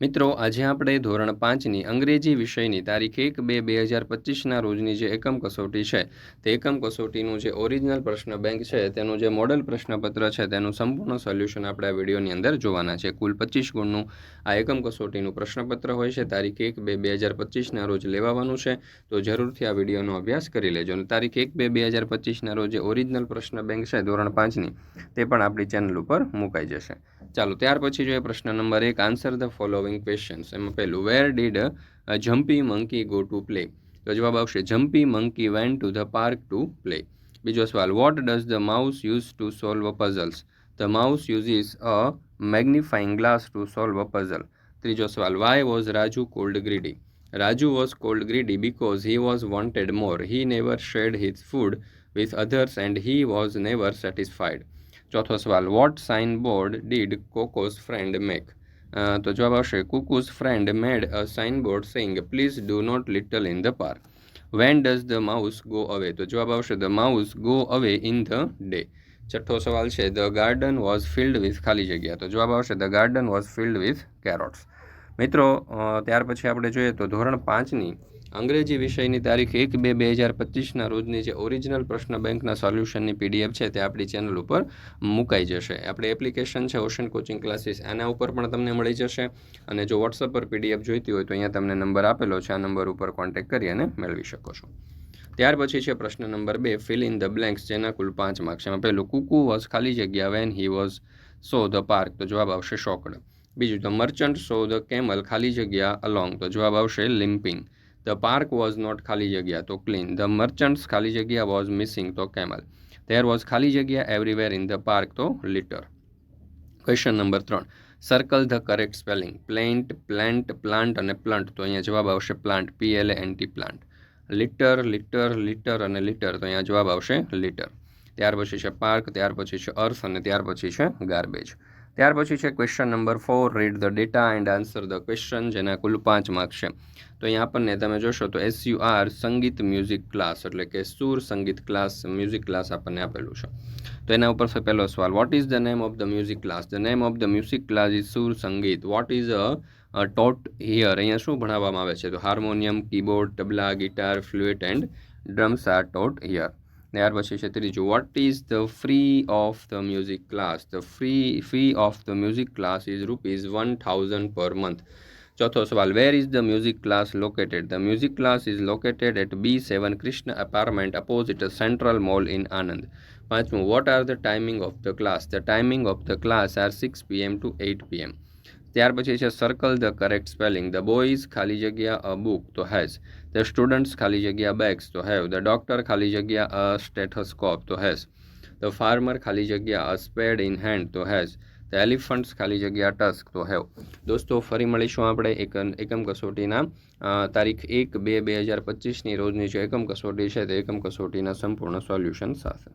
મિત્રો, આજે આપણે ધોરણ પાંચની અંગ્રેજી વિષયની તારીખ એક બે બે હજાર પચીસના રોજની જે એકમ કસોટી છે, તે એકમ કસોટીનું જે ઓરિજિનલ પ્રશ્ન બેંક છે, તેનું જે મોડલ પ્રશ્નપત્ર છે, તેનું સંપૂર્ણ સોલ્યુશન આપણે આ વિડીયોની અંદર જોવાના છે. કુલ પચીસ ગુણનું આ એકમ કસોટીનું પ્રશ્નપત્ર હોય છે, તારીખ એક બે બે હજાર પચીસના રોજ લેવાવાનું છે, તો જરૂરથી આ વિડીયોનો અભ્યાસ કરી લેજો. અને તારીખ એક બે બે હજાર પચીસના રોજ જે ઓરિજિનલ પ્રશ્ન બેંક છે, ધોરણ પાંચની, તે પણ આપણી ચેનલ ઉપર મુકાઈ જશે. ચાલો, ત્યાર પછી જોઈએ પ્રશ્ન નંબર એક આન્સર ધ ફોલોવિંગ ક્વેશ્ચન્સ એમાં પહેલું where did jumpy monkey go to play તો જવાબ આવશે jumpy monkey went to the park to play બીજો સવાલ what does the mouse use to solve a puzzles the mouse uses a magnifying glass to solve a puzzle ત્રીજો સવાલ why was Raju called greedy Raju was called greedy because he was wanted more he never shared his food with others and he was never satisfied ચોથો સવાલ what sign board did Coco's friend make તો જવાબ આવશે, Coco's friend made a sign board saying, please do not litter in the park. When does the mouse go away? તો જવાબ આવશે, the mouse go away in the day. છઠ્ઠો સવાલ છે, the garden was filled with ખાલી જગ્યા? તો જવાબ આવશે, the garden was filled with carrots. મિત્રો ત્યાર પછી આપણે જોઈએ તો ધોરણ પાંચની અંગ્રેજી વિષયની તારીખ એક બે બે હજાર પચીસના રોજની જે ઓરિજિનલ પ્રશ્ન બેંકના સોલ્યુશનની પીડીએફ છે તે આપણી ચેનલ ઉપર મુકાઈ જશે. આપણી એપ્લિકેશન છે ઓશન કોચિંગ ક્લાસીસ એના ઉપર પણ તમને મળી જશે. અને જો વોટ્સઅપ પર પીડીએફ જોઈતી હોય તો અહીંયા તમને નંબર આપેલો છે. આ નંબર ઉપર કોન્ટેક્ટ કરી અને મેળવી શકો છો. ત્યાર પછી છે પ્રશ્ન નંબર બે ફિલ ઇન ધ બ્લેન્ક્સ જેના કુલ પાંચ માર્ક્સ એમાં પહેલું, કુકુ વોઝ ખાલી જગ્યા when he was saw the park તો જવાબ આવશે શોકડ. બીજું the merchant saw the camel ખાલી જગ્યા અલોંગ તો જવાબ આવશે limping the park was not ખાલી જગ્યા તો ક્લીન ધ મર્ચન્ટ્સ ખાલી જગ્યા વોઝ મિસિંગ તો કેમલ ધેર વોઝ ખાલી જગ્યા એવરીવેર ઇન ધ પાર્ક તો લિટર ક્વેશ્ચન નંબર ત્રણ. Circle the correct spelling plent plant plant અને પ્લાન્ટ તો અહીંયા જવાબ આવશે plant P L N T plant litter litter litter અને લિટર તો અહીંયા જવાબ આવશે લિટર ત્યાર પછી છે પાર્ક ત્યાર પછી છે અર્થ અને ત્યાર પછી છે ગાર્બેજ ત્યાર પછી છે question number four read the data and answer the question જેના કુલ પાંચ માર્ક્સ છે. તો અહીંયા આપણને તમે જોશો તો S U R R Sangeet music class એટલે કે Sur Sangeet class music class આપણને આપેલું છે. તો એના ઉપર પહેલો સવાલ what is the name of the music class the name of the music class is Sur Sangeet. What is a taught here અહીંયા શું ભણાવવામાં આવે છે? તો harmonium, keyboard, tabla, guitar, flute and drums are taught here ત્યાર પછી છે ત્રીજું what is the free of the music class the free fee of the music class is rupees one thousand per month ચોથો સવાલ where is the music class located the music class is located at B seven Krishna apartment opposite central mall in Anand પાંચમું what are the timing of the class the timing of the class are six PM to eight PM ત્યાર પછી છે circle the correct spelling the boys ખાલી જગ્યા a book તો has the students ખાલી જગ્યા bags તો હેવ ધ ડૉક્ટર ખાલી જગ્યા અ સ્ટેથોસ્કોપ તો હેઝ ધ ફાર્મર ખાલી જગ્યા અ સ્પેડ ઇન હેન્ડ તો હેઝ ધ એલિફન્ટ્સ ખાલી જગ્યા ટસ્ક તો હેવ દોસ્તો, ફરી મળીશું આપણે એક એકમ કસોટીના તારીખ એક બે બે હજાર પચીસની રોજની જે એકમ કસોટી છે તે એકમ કસોટીના સંપૂર્ણ સોલ્યુશન સાથે.